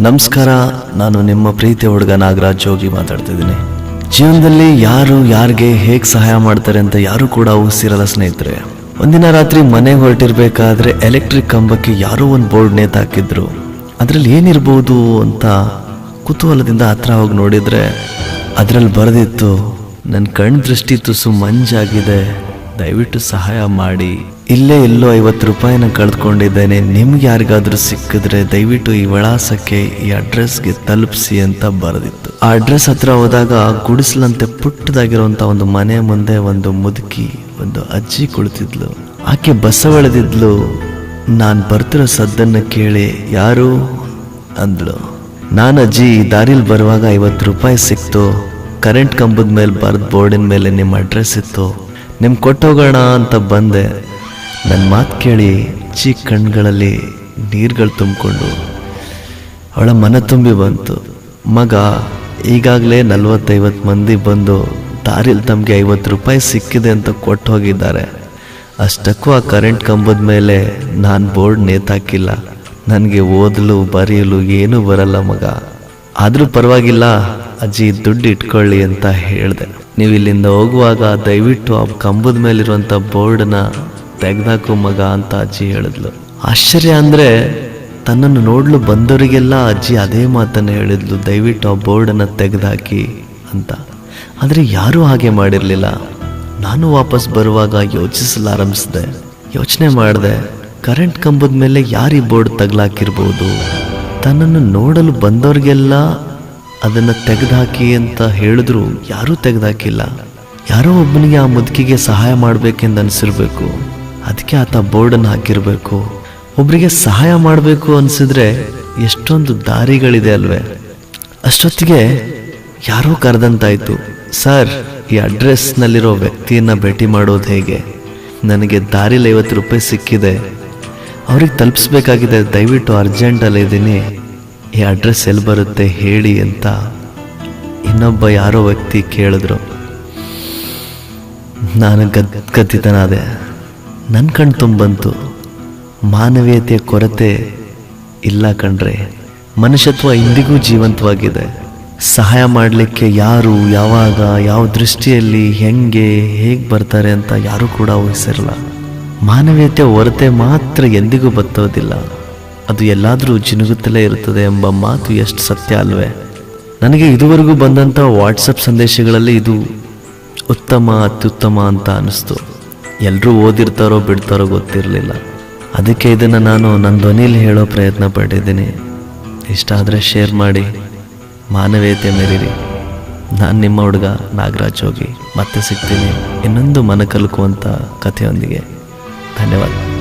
ನಮಸ್ಕಾರ, ನಾನು ನಿಮ್ಮ ಪ್ರೀತಿಯ ಹುಡುಗ ನಾಗರಾಜ್ ಜೋಗಿ ಮಾತಾಡ್ತಿದ್ದೀನಿ. ಜೀವನದಲ್ಲಿ ಯಾರು ಯಾರಿಗೆ ಹೇಗೆ ಸಹಾಯ ಮಾಡ್ತಾರೆ ಅಂತ ಯಾರು ಕೂಡ ಊಹಿಸಿರಲ್ಲ ಸ್ನೇಹಿತರೆ. ಒಂದಿನ ರಾತ್ರಿ ಮನೆಗೆ ಹೊರಟಿರ್ಬೇಕಾದ್ರೆ ಎಲೆಕ್ಟ್ರಿಕ್ ಕಂಬಕ್ಕೆ ಯಾರೋ ಒಂದು ಬೋರ್ಡ್ ನೇತಾಕಿದ್ರು ಅದರಲ್ಲಿ ಏನಿರ್ಬೋದು ಅಂತ ಕುತೂಹಲದಿಂದ ಹತ್ರ ಹೋಗಿ ನೋಡಿದ್ರೆ ಅದರಲ್ಲಿ ಬರೆದಿತ್ತು ನನ್ನ ಕಣ್ ದೃಷ್ಟಿ ತುಸು ಮಂಜಾಗಿದೆ, ದಯವಿಟ್ಟು ಸಹಾಯ ಮಾಡಿ. ಇಲ್ಲೇ ಎಲ್ಲೋ ಐವತ್ತು ರೂಪಾಯಿನ ಕಳೆದುಕೊಂಡಿದ್ದೇನೆ. ನಿಮ್ಗೆ ಯಾರಿಗಾದರೂ ಸಿಕ್ಕಿದ್ರೆ ದಯವಿಟ್ಟು ಈ ವಿಳಾಸಕ್ಕೆ ಈ ಅಡ್ರೆಸ್ಗೆ ತಲುಪಿಸಿ ಅಂತ ಬರೆದಿತ್ತು. ಆ ಅಡ್ರೆಸ್ ಹತ್ರ ಹೋದಾಗ ಗುಡಿಸಲಂತೆ ಪುಟ್ಟದಾಗಿರುವಂಥ ಒಂದು ಮನೆ ಮುಂದೆ ಒಂದು ಮುದುಕಿ, ಒಂದು ಅಜ್ಜಿ ಕುಳಿತಿದ್ಲು. ಆಕೆ ಬಸವಳೆದಿದ್ಲು. ನಾನು ಬರ್ತಿರೋ ಸದ್ದನ್ನು ಕೇಳಿ, ಯಾರು? ಅಂದಳು. ನಾನು ಅಜ್ಜಿ ದಾರಿಲಿ ಬರುವಾಗ ಐವತ್ತು ರೂಪಾಯಿ ಸಿಕ್ತು. ಕರೆಂಟ್ ಕಂಬದ ಮೇಲೆ ಬರೆದ ಬೋರ್ಡಿನ ಮೇಲೆ ನಿಮ್ಮ ಅಡ್ರೆಸ್ ಇತ್ತು. ನಿಮ್ಗೆ ಕೊಟ್ಟೋಗೋಣ ಅಂತ ಬಂದೆ. ನನ್ನ ಮಾತು ಕೇಳಿ ಚಿಕ್ಕ ಕಣ್ಗಳಲ್ಲಿ ನೀರುಗಳು ತುಂಬಿಕೊಂಡು ಅವಳ ಮನ ತುಂಬಿ ಬಂತು. ಮಗ, ಈಗಾಗಲೇ ನಲ್ವತ್ತೈವತ್ತು ಮಂದಿ ಬಂದು ದಾರಿಲಿ ತಮಗೆ ಐವತ್ತು ರೂಪಾಯಿ ಸಿಕ್ಕಿದೆ ಅಂತ ಕೊಟ್ಟು ಹೋಗಿದ್ದಾರೆ. ಅಷ್ಟಕ್ಕೂ ಆ ಕರೆಂಟ್ ಕಂಬದ ಮೇಲೆ ನಾನು ಬೋರ್ಡ್ ನೇತಾಕಿಲ್ಲ. ನನಗೆ ಓದಲು ಬರೆಯಲು ಏನೂ ಬರಲ್ಲ ಮಗ. ಆದರೂ ಪರವಾಗಿಲ್ಲ, ಅಜ್ಜಿ ದುಡ್ಡು ಇಟ್ಕೊಳ್ಳಿ ಅಂತ ಹೇಳಿದೆ. ನೀವು ಇಲ್ಲಿಂದ ಹೋಗುವಾಗ ದಯವಿಟ್ಟು ಆ ಕಂಬದ ಮೇಲಿರುವಂಥ ಬೋರ್ಡನ್ನ ತೆಗ್ದಾಕು ಮಗ ಅಂತ ಅಜ್ಜಿ ಹೇಳಿದ್ಲು. ಆಶ್ಚರ್ಯ ಅಂದರೆ ತನ್ನನ್ನು ನೋಡಲು ಬಂದವರಿಗೆಲ್ಲ ಅಜ್ಜಿ ಅದೇ ಮಾತನ್ನ ಹೇಳಿದ್ಲು, ದಯವಿಟ್ಟು ಆ ಬೋರ್ಡನ್ನು ತೆಗೆದಾಕಿ ಅಂತ. ಆದರೆ ಯಾರೂ ಹಾಗೆ ಮಾಡಿರಲಿಲ್ಲ. ನಾನು ವಾಪಸ್ ಬರುವಾಗ ಯೋಚಿಸಲಾರಂಭಿಸಿದೆ. ಯೋಚನೆ ಮಾಡಿದೆ ಕರೆಂಟ್ ಕಂಬದ ಮೇಲೆ ಯಾರು ಬೋರ್ಡ್ ತಗ್ಲಾಕಿರ್ಬೋದು? ತನ್ನನ್ನು ನೋಡಲು ಬಂದವ್ರಿಗೆಲ್ಲ ಅದನ್ನು ತೆಗೆದಾಕಿ ಅಂತ ಹೇಳಿದ್ರು, ಯಾರೂ ತೆಗೆದಾಕಿಲ್ಲ. ಯಾರೋ ಒಬ್ಬನಿಗೆ ಆ ಮುದುಕಿಗೆ ಸಹಾಯ ಮಾಡಬೇಕೆಂದು ಅನಿಸಿರ್ಬೇಕು. ಅದಕ್ಕೆ ಆತ ಬೋರ್ಡನ್ನು ಹಾಕಿರಬೇಕು. ಒಬ್ಬರಿಗೆ ಸಹಾಯ ಮಾಡಬೇಕು ಅನಿಸಿದ್ರೆ ಎಷ್ಟೊಂದು ದಾರಿಗಳಿದೆ ಅಲ್ವೇ. ಅಷ್ಟೊತ್ತಿಗೆ ಯಾರೋ ಕರೆದಂತಾಯ್ತು, ಸರ್, ಈ ಅಡ್ರೆಸ್ನಲ್ಲಿರೋ ವ್ಯಕ್ತಿಯನ್ನು ಭೇಟಿ ಮಾಡೋದು ಹೇಗೆ? ನನಗೆ ದಾರಿಲಿ ಐವತ್ತು ರೂಪಾಯಿ ಸಿಕ್ಕಿದೆ. ಅವ್ರಿಗೆ ತಲುಪಿಸ್ಬೇಕಾಗಿದೆ, ದಯವಿಟ್ಟು ಅರ್ಜೆಂಟಲ್ಲಿ ಇದ್ದೀನಿ. ಈ ಅಡ್ರೆಸ್ ಎಲ್ಲಿ ಬರುತ್ತೆ ಹೇಳಿ ಅಂತ. ಇನ್ನೊಬ್ಬ ಯಾರೋ ವ್ಯಕ್ತಿ ಕೇಳಿದ್ರು. ನಾನು ಗದ್ ಗದ್ದಿತನಾದೆ ನನ್ನ ಕಣ್ ತುಂಬಂತು. ಮಾನವೀಯತೆಯ ಕೊರತೆ ಇಲ್ಲ ಕಣ್ರೆ. ಮನುಷ್ಯತ್ವ ಇಂದಿಗೂ ಜೀವಂತವಾಗಿದೆ. ಸಹಾಯ ಮಾಡಲಿಕ್ಕೆ ಯಾರು, ಯಾವಾಗ, ಯಾವ ದೃಷ್ಟಿಯಲ್ಲಿ, ಹೆಂಗೆ, ಹೇಗೆ ಬರ್ತಾರೆ ಅಂತ ಯಾರೂ ಕೂಡ ಊಹಿಸಿರಲ್ಲ. ಮಾನವೀಯತೆ ಹೊರತೆ ಮಾತ್ರ ಎಂದಿಗೂ ಬತ್ತೋದಿಲ್ಲ. ಅದು ಎಲ್ಲಾದರೂ ಜಿನುಗುತ್ತಲೇ ಇರುತ್ತದೆ ಎಂಬ ಮಾತು ಎಷ್ಟು ಸತ್ಯ ಅಲ್ವೇ. ನನಗೆ ಇದುವರೆಗೂ ಬಂದಂಥ ವಾಟ್ಸಪ್ ಸಂದೇಶಗಳಲ್ಲಿ ಇದು ಉತ್ತಮ, ಅತ್ಯುತ್ತಮ ಅಂತ ಅನಿಸ್ತು. ಎಲ್ಲರೂ ಓದಿರ್ತಾರೋ ಬಿಡ್ತಾರೋ ಗೊತ್ತಿರಲಿಲ್ಲ. ಅದಕ್ಕೆ ಇದನ್ನು ನಾನು ನನ್ನ ಧ್ವನಿಲಿ ಹೇಳೋ ಪ್ರಯತ್ನ ಪಟ್ಟಿದ್ದೀನಿ. ಇಷ್ಟ ಆದರೆ ಶೇರ್ ಮಾಡಿ. ಮಾನವೀಯತೆ ಮೆರೀರಿ. ನಾನು ನಿಮ್ಮ ಹುಡುಗ ನಾಗರಾಜ್ ಹೋಗಿ ಮತ್ತೆ ಸಿಗ್ತೀನಿ. ಇನ್ನೊಂದು ಮನ ಕಲ್ಕುವಂಥ ಕಥೆಯೊಂದಿಗೆ. ಧನ್ಯವಾದ.